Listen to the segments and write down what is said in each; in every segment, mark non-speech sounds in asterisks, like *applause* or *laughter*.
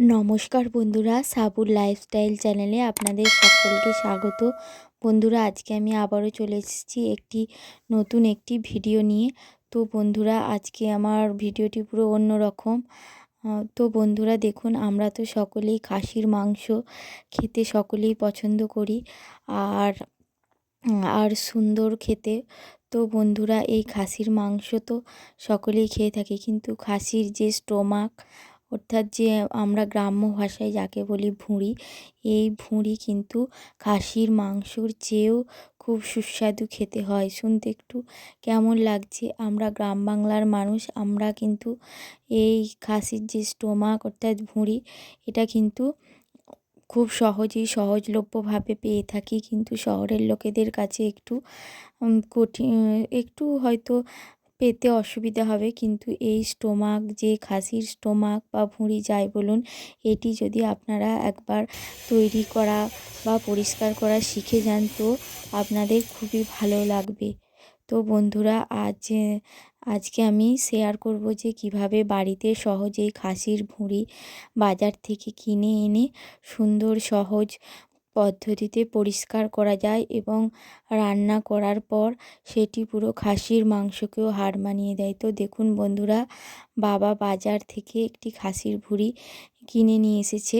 নমস্কার বন্ধুরা, সাবুর লাইফস্টাইল চ্যানেলে আপনাদের সকলকে স্বাগত। বন্ধুরা, আজকে আমি আবারও চলে এসেছি একটি নতুন একটি ভিডিও নিয়ে। তো বন্ধুরা, আজকে আমার ভিডিওটি পুরো অন্য রকম তো বন্ধুরা, দেখুন, আমরা তো সকলেই খাসির মাংস খেতে সকলেই পছন্দ করি। আর আর সুন্দর খেতে। তো বন্ধুরা, এই খাসির মাংস তো সকলেই খেয়ে থাকে। কিন্তু খাসির যে স্টোমাক অর্থাৎ যে আমরা গ্রাম্য ভাষায় যাকে বলি ভুঁড়ি, এই ভুঁড়ি কিন্তু খাসির মাংসর চেয়েও খুব সুস্বাদু খেতে হয়। শুনতে একটু কেমন লাগছে? আমরা গ্রাম বাংলার মানুষ, আমরা কিন্তু এই খাসির যে স্টোমাক অর্থাৎ ভুঁড়ি, এটা কিন্তু খুব সহজেই সহজলভ্যভাবে পেয়ে থাকি। কিন্তু শহরের লোকেদের কাছে একটু কঠিন, একটু হয়তো পেতে অসুবিধা হবে। কিন্তু এই স্টোমাক, যে খাসির স্টোমাক বা ভুঁড়ি যাই বলুন, এটি যদি আপনারা একবার তৈরি করা বা পরিষ্কার করা শিখে যান তো আপনাদের খুবই ভালো লাগবে। তো বন্ধুরা, আজ, আজকে আমি শেয়ার করব যে কীভাবে বাড়িতে সহজেই খাসির ভুঁড়ি বাজার থেকে কিনে এনে সুন্দর সহজ পদ্ধতিতে পরিষ্কার করা যায় এবং রান্না করার পর সেটি পুরো খাসির মাংসকেও হার মানিয়ে দেয়। তো দেখুন বন্ধুরা, বাবা বাজার থেকে একটি খাসির ভুঁড়ি কিনে নিয়ে এসেছে।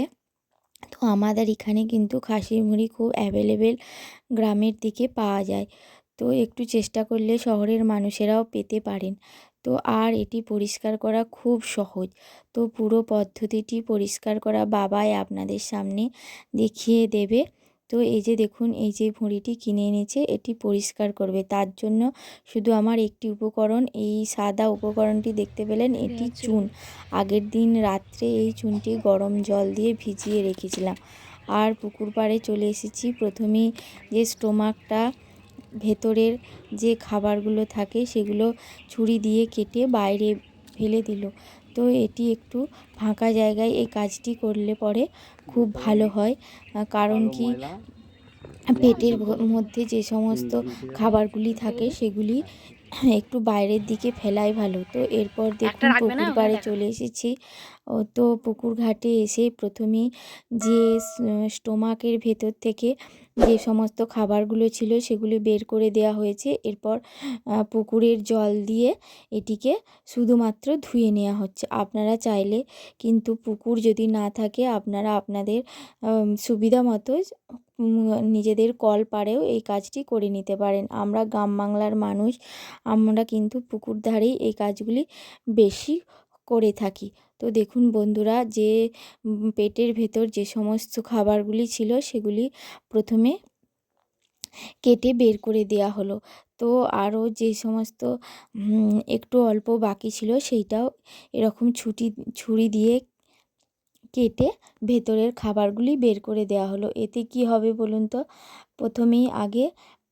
তো আমাদের এখানে কিন্তু খাসির ভুঁড়ি খুব অ্যাভেলেবেল গ্রামের দিকে পাওয়া যায়। তো একটু চেষ্টা করলে শহরের মানুষেরাও পেতে পারেন। তো আর এটি পরিষ্কার করা খুব সহজ। তো পুরো পদ্ধতিটি পরিষ্কার করা বাবাই আপনাদের সামনে দেখিয়ে দেবে। তো এই যে দেখুন এই যে ভুঁড়িটি কিনে এনেছে এটি পরিষ্কার করবে। তার জন্য শুধু আমার একটি উপকরণ এই সাদা উপকরণটি দেখতে পেলেন এটি চুন। আগের দিন রাত্রে এই চুনটি গরম জল দিয়ে ভিজিয়ে রেখেছিলাম। আর পুকুর পাড়ে চলে এসেছি। প্রথমেই যে স্টোমাকটা ভেতরের যে খাবারগুলো থাকে সেগুলো ছুরি দিয়ে কেটে বাইরে ফেলে দিল। তো এটি একটু ফাঁকা জায়গায় এই কাজটি করলে পরে খুব ভালো হয়। কারণ কি পেটের মধ্যে যে সমস্ত খাবারগুলি থাকে সেগুলি *clears throat* একটু বাইরের দিকে ফেলাই ভালো। তো এরপর দেখুন পুকুর পাড়ে চলে এসেছি। তো পুকুর ঘাটে এসে প্রথমেই যে স্টোমাকের ভেতর থেকে যে সমস্ত খাবারগুলো ছিল সেগুলি বের করে দেওয়া হয়েছে। এরপর পুকুরের জল দিয়ে এটিকে শুধুমাত্র ধুয়ে নেওয়া হচ্ছে। আপনারা চাইলে কিন্তু পুকুর যদি না থাকে, আপনারা আপনাদের সুবিধা মতো নিজেদের কল পাড়েও এই কাজটি করে নিতে পারেন। আমরা গ্রাম বাংলার মানুষ, আমরা কিন্তু পুকুর ধারেই এই কাজগুলি বেশি করে থাকি। তো দেখুন বন্ধুরা, যে পেটের ভেতর যে সমস্ত খাবারগুলি ছিল সেগুলি প্রথমে কেটে বের করে দেওয়া হলো। তো আরও যে সমস্ত একটু অল্প বাকি ছিল সেইটাও এরকম ছুটি, ছুরি দিয়ে কেটে ভেতরের খাবারগুলি বের করে দেওয়া হলো। এতে কি হবে বলুন তো? প্রথমেই আগে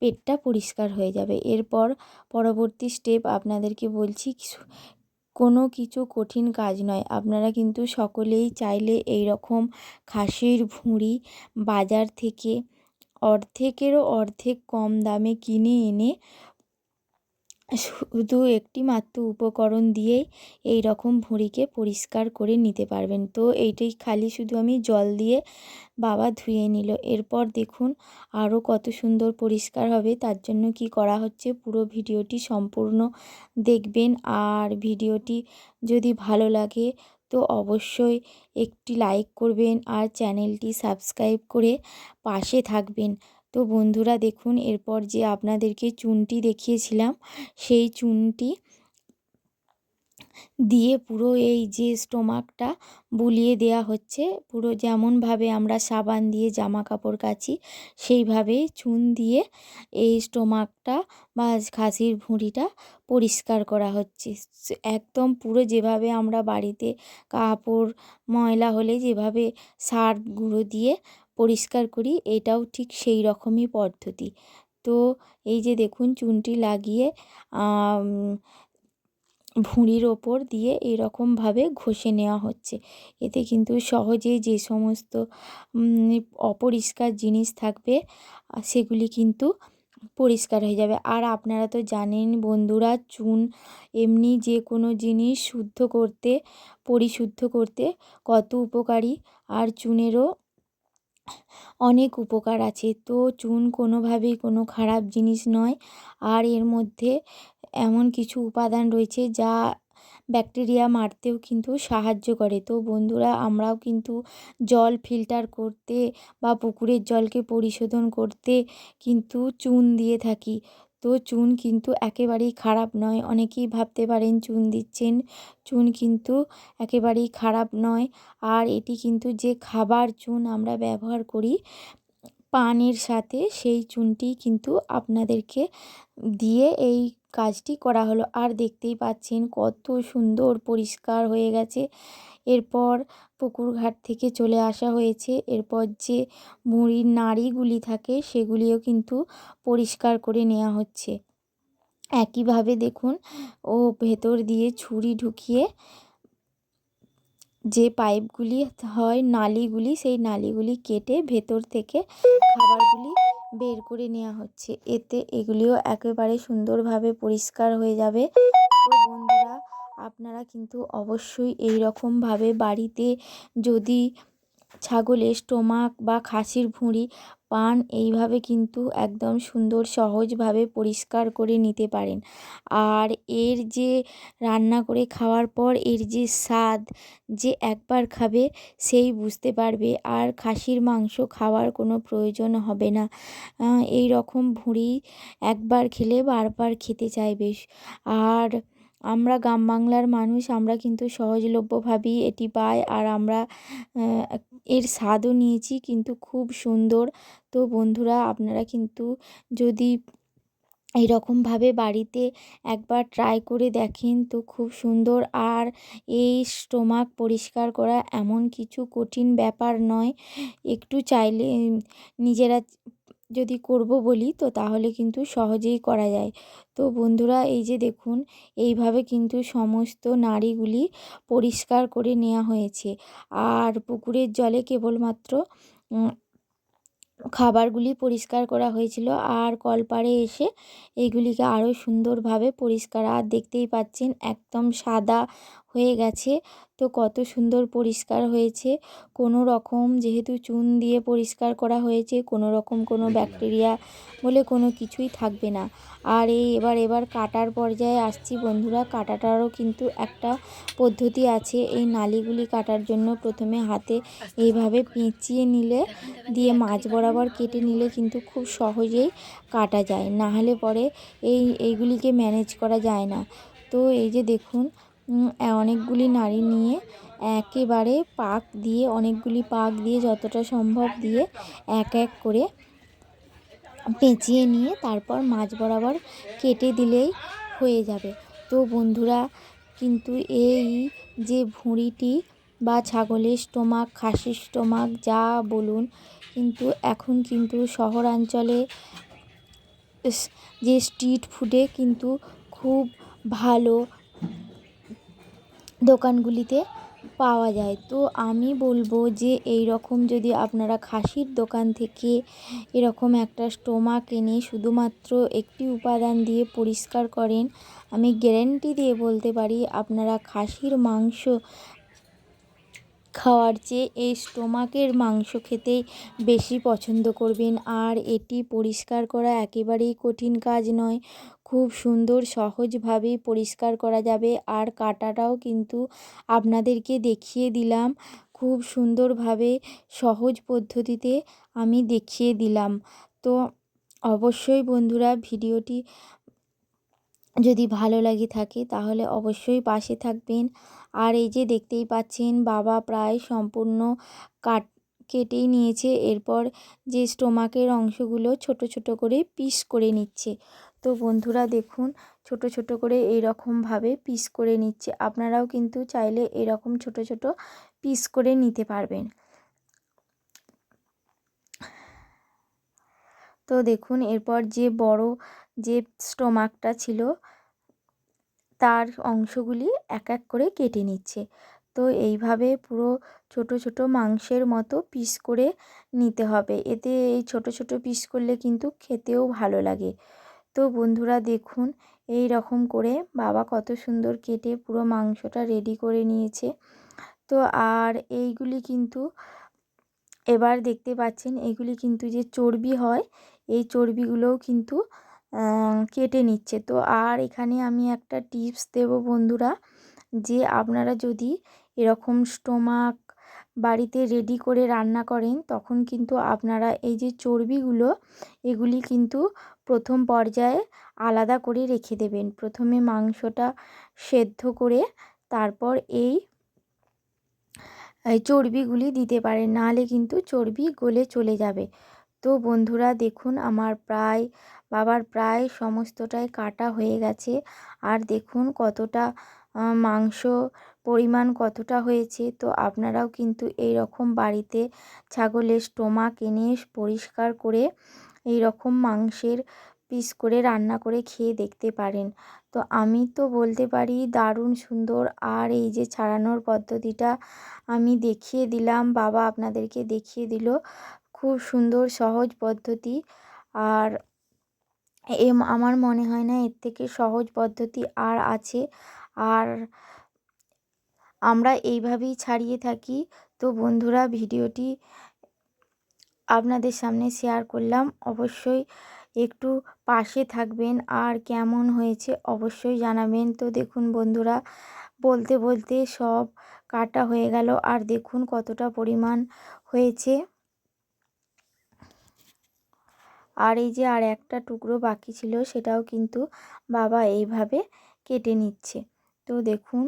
পেটটা পরিষ্কার হয়ে যাবে। এরপর পরবর্তী স্টেপ আপনাদেরকে বলছি কোনো কিছু কঠিন কাজ নয়। আপনারা কিন্তু সকলেই চাইলে এই রকম খাসির ভুঁড়ি বাজার থেকে অর্ধেকেরও অর্ধেক কম দামে কিনে এনে শুধু একটি মাত্র উপকরণ দিয়েই এই রকম ভুঁড়িকে পরিষ্কার করে নিতে পারবেন। তো এইটাই খালি শুধু আমি জল দিয়ে বাবা ধুয়ে নিল। এরপর দেখুন আরও কত সুন্দর পরিষ্কার হবে। তার জন্য কি করা হচ্ছে পুরো ভিডিওটি সম্পূর্ণ দেখবেন। আর ভিডিওটি যদি ভালো লাগে তো অবশ্যই একটি লাইক করবেন আর চ্যানেলটি সাবস্ক্রাইব করে পাশে থাকবেন। তো বন্ধুরা দেখুন, এরপর যে আপনাদেরকে চুনটি দেখিয়েছিলাম, সেই চুনটি দিয়ে পুরো এই যে স্টোমাকটা বুলিয়ে দেয়া হচ্ছে, পুরো যেমনভাবে আমরা সাবান দিয়ে জামা কাপড় কাচি সেইভাবেই চুন দিয়ে এই স্টোমাকটা বা খাসির ভুঁড়িটা পরিষ্কার করা হচ্ছে। একদম পুরো যেভাবে আমরা বাড়িতে কাপড়, ময়লা হলে যেভাবে সার্ফ গুঁড়ো দিয়ে পরিষ্কার করি, এটাও ঠিক সেই রকমই পদ্ধতি। তো এই যে দেখুন, চুনটি লাগিয়ে ভুঁড়ির ওপর দিয়ে এরকমভাবে ঘষে নেওয়া হচ্ছে। এতে কিন্তু সহজেই যে সমস্ত অপরিষ্কার জিনিস থাকবে সেগুলি কিন্তু পরিষ্কার হয়ে যাবে। আর আপনারা তো জানেন বন্ধুরা, চুন এমনি যে কোনো জিনিস শুদ্ধ করতে, পরিশুদ্ধ করতে কত উপকারী। আর চুনেরও অনেক উপকার আছে। তো চুন কোনোভাবেই কোনো খারাপ জিনিস নয়। আর এর মধ্যে এমন কিছু উপাদান রয়েছে যা ব্যাকটেরিয়া মারতেও কিন্তু সাহায্য করে। তো বন্ধুরা, আমরাও কিন্তু জল ফিল্টার করতে বা পুকুরের জলকে পরিশোধন করতে কিন্তু চুন দিয়ে থাকি। তো চুন কিন্তু একেবারেই খারাপ নয়। অনেকেই ভাবতে পারেন চুন দিচ্ছেন। চুন কিন্তু একেবারেই খারাপ নয়। আর এটি কিন্তু যে খাবার চুন আমরা ব্যবহার করি পানের সাথে, সেই চুনটি কিন্তু আপনাদেরকে দিয়ে এই কাজটি করা হলো। আর দেখতেই পাচ্ছেন কত সুন্দর পরিষ্কার হয়ে গেছে। এরপর পুকুর ঘাট থেকে চলে আসা হয়েছে। এরপর যে মুড়ির নাড়িগুলি থাকে, সেগুলিও কিন্তু পরিষ্কার করে নেওয়া হচ্ছে। একইভাবে দেখুন, ও ভেতর দিয়ে ছুরি ঢুকিয়ে যে পাইপগুলি হয় নালিগুলি, সেই নালিগুলি কেটে ভেতর থেকে খাবারগুলি বের করে নেওয়া হচ্ছে। এতে এগুলিও একেবারে সুন্দরভাবে পরিষ্কার হয়ে যাবে। বন্ধুরা আপনারা কিন্তু অবশ্যই এই রকমভাবে বাড়িতে যদি ছাগলের স্টোমাক বা খাসির ভুঁড়ি পান, এইভাবে কিন্তু একদম সুন্দর সহজভাবে পরিষ্কার করে নিতে পারেন। আর এর যে রান্না করে খাওয়ার পর এর যে স্বাদ যে একবার খাবে সেই বুঝতে পারবে, আর খাসির মাংস খাওয়ার কোনো প্রয়োজন হবে না। এই রকম ভুঁড়ি একবার খেলে বারবার খেতে চাইবে আর আমরা গ্রাম বাংলার মানুষ, আমরা কিন্তু সহজলভ্যভাবেই এটি পাই আর আমরা এর স্বাদও নিয়েছি কিন্তু খুব সুন্দর। তো বন্ধুরা, আপনারা কিন্তু যদি এইরকমভাবে বাড়িতে একবার ট্রাই করে দেখেন তো খুব সুন্দর। আর এই স্টোমাক পরিষ্কার করা এমন কিছু কঠিন ব্যাপার নয়। একটু চাইলে নিজেরা যদি করব বলি, তো তাহলে কিন্তু সহজেই করা যায়। তো বন্ধুরা, এই যে দেখুন, এইভাবে কিন্তু সমস্ত নাড়িগুলি পরিষ্কার করে নেওয়া হয়েছে। আর পুকুরের জলে কেবলমাত্র খাবারগুলি পরিষ্কার করা হয়েছিল। আর কলপাড়ে এসে এইগুলিকে আরও সুন্দরভাবে পরিষ্কার। আর দেখতেই পাচ্ছেন, একদম সাদা হয়ে গেছে। তো কত সুন্দর পরিষ্কার হয়েছে। কোনো রকম যেহেতু চুন দিয়ে পরিষ্কার করা হয়েছে কোনো রকম কোনো ব্যাকটেরিয়া বলে কোনো কিছুই থাকবে না। আর এই এবার এবার কাটার পর্যায়ে আসছি বন্ধুরা। কাটাটারও কিন্তু একটা পদ্ধতি আছে। এই নালিগুলি কাটার জন্য প্রথমে হাতে এইভাবে পেঁচিয়ে নিলে দিয়ে মাছ বরাবর কেটে নিলে কিন্তু খুব সহজেই কাটা যায়। না হলে পরে এই এইগুলিকে ম্যানেজ করা যায় না। তো এই যে দেখুন অনেকগুলি নাড়ি নিয়ে একেবারে পাক দিয়ে, অনেকগুলি পাক দিয়ে, যতটা সম্ভব দিয়ে এক এক করে পেঁচিয়ে নিয়ে তারপর মাছ বরাবর কেটে দিলেই হয়ে যাবে। তো বন্ধুরা, কিন্তু এই যে ভুঁড়িটি বা ছাগলের স্টোমাক, খাসির স্টোমাক, যা বলুন, কিন্তু এখন কিন্তু শহরাঞ্চলে যে স্ট্রিট ফুডে কিন্তু খুব ভালো দোকানগুলিতে পাওয়া যায়। তো আমি বলব যে এই রকম যদি আপনারা খাসির দোকান থেকে এরকম একটা স্টোমাক এনে শুধুমাত্র একটি উপাদান দিয়ে পরিষ্কার করেন, আমি গ্যারেন্টি দিয়ে বলতে পারি আপনারা খাসির মাংস খাওয়ার চেয়ে এই স্টোমাকের মাংস খেতেই বেশি পছন্দ করবেন। আর এটি পরিষ্কার করা একেবারেই কঠিন কাজ নয়। খুব সুন্দর, সহজভাবেই পরিষ্কার করা যাবে। আর কাটাটাও কিন্তু আপনাদেরকে দেখিয়ে দিলাম। খুব সুন্দরভাবে, সহজ পদ্ধতিতে আমি দেখিয়ে দিলাম। তো অবশ্যই বন্ধুরা, ভিডিওটি যদি ভালো লাগে থাকে, তাহলে অবশ্যই পাশে থাকবেন। আর এই যে দেখতেই পাচ্ছেন, বাবা প্রায় সম্পূর্ণ কাট, কেটেই নিয়েছে। এরপর যে স্টোমাকের অংশগুলো ছোট ছোট করে পিস করে নিচ্ছে। তো বন্ধুরা দেখুন, ছোট ছোট করে এই রকমভাবে পিস করে নিচ্ছে। আপনারাও কিন্তু চাইলে এরকম ছোট ছোট পিস করে নিতে পারবেন। তো দেখুন, এরপর যে বড় যে স্টোমাকটা ছিল, তার অংশগুলি এক এক করে কেটে নিচ্ছে। তো এইভাবে পুরো ছোট ছোট মাংসের মতো পিস করে নিতে হবে। এতে এই ছোট ছোট পিস করলে কিন্তু খেতেও ভালো লাগে। তো বন্ধুরা দেখুন, এই রকম করে বাবা কত সুন্দর কেটে পুরো মাংসটা রেডি করে নিয়েছে। তো আর এইগুলি কিন্তু এবার দেখতে পাচ্ছেন এগুলি কিন্তু যে চর্বি হয়, এই চর্বিগুলোও কিন্তু কেটে নিচ্ছে। তো আর এখানে আমি একটা টিপস দেব বন্ধুরা, যে আপনারা যদি এরকম স্টোমাক বাড়িতে রেডি করে রান্না করেন, তখন কিন্তু আপনারা এই যে চর্বিগুলো, এগুলি কিন্তু প্রথম পর্যায়ে আলাদা করে রেখে দেবেন। প্রথমে মাংসটা সেদ্ধ করে তারপর এই চর্বিগুলি দিতে পারেন, নাহলে কিন্তু চর্বি গলে চলে যাবে। তো বন্ধুরা, দেখুন আমার প্রায়, বাবার প্রায় সমস্তটাই কাটা হয়ে গেছে। আর দেখুন কতটা মাংস পরিমাণ কতটা হয়েছে? তো আপনারাও কিন্তু এই রকম বাড়িতে ছাগলের স্টোমাক এনে পরিষ্কার করে এই রকম মাংসের পিস করে রান্না করে খেয়ে দেখতে পারেন। তো আমি তো বলতে পারি দারুণ সুন্দর। আর এই যে ছাড়ানোর পদ্ধতিটা আমি দেখিয়ে দিলাম, বাবা আপনাদেরকে দেখিয়ে দিল। খুব সুন্দর, সহজ পদ্ধতি। আর এ আমার মনে হয় না এর থেকে সহজ পদ্ধতি আর আছে। আর আমরা এইভাবেই ছাড়িয়ে থাকি। তো বন্ধুরা, ভিডিওটি আপনাদের সামনে শেয়ার করলাম। অবশ্যই একটু পাশে থাকবেন। আর কেমন হয়েছে অবশ্যই জানাবেন। তো দেখুন বন্ধুরা, বলতে বলতে সব কাটা হয়ে গেল। আর দেখুন কতটা পরিমাণ হয়েছে। আর এই যে আর একটা টুকরো বাকি ছিল, সেটাও কিন্তু বাবা এইভাবে কেটে নিচ্ছে। তো দেখুন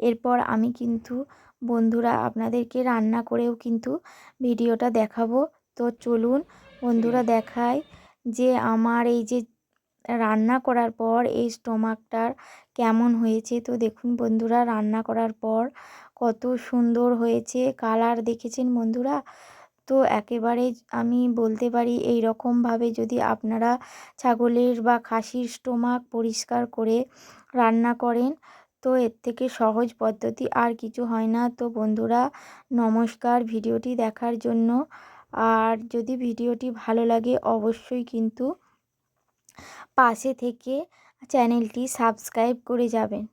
এরপর আমি কিন্তু বন্ধুরা আপনাদেরকে রান্না করেও কিন্তু ভিডিওটা দেখাবো। তো চলুন বন্ধুরা দেখায় যে আমার এই যে রান্না করার পর এই স্টোমাকটার কেমন হয়েছে। তো দেখুন বন্ধুরা রান্না করার পর কত সুন্দর হয়েছে কালার দেখেছেন বন্ধুরা? তো একেবারে আমি বলতে পারি এই রকমভাবে যদি আপনারা ছাগলের বা খাসির স্টোমাক পরিষ্কার করে রান্না করেন তো এর থেকে সহজ পদ্ধতি আর কিছু হয় না। তো বন্ধুরা, নমস্কার ভিডিওটি দেখার জন্য। আর যদি ভিডিওটি ভালো লাগে, অবশ্যই কিন্তু পাশে থেকে চ্যানেলটি সাবস্ক্রাইব করে যাবেন।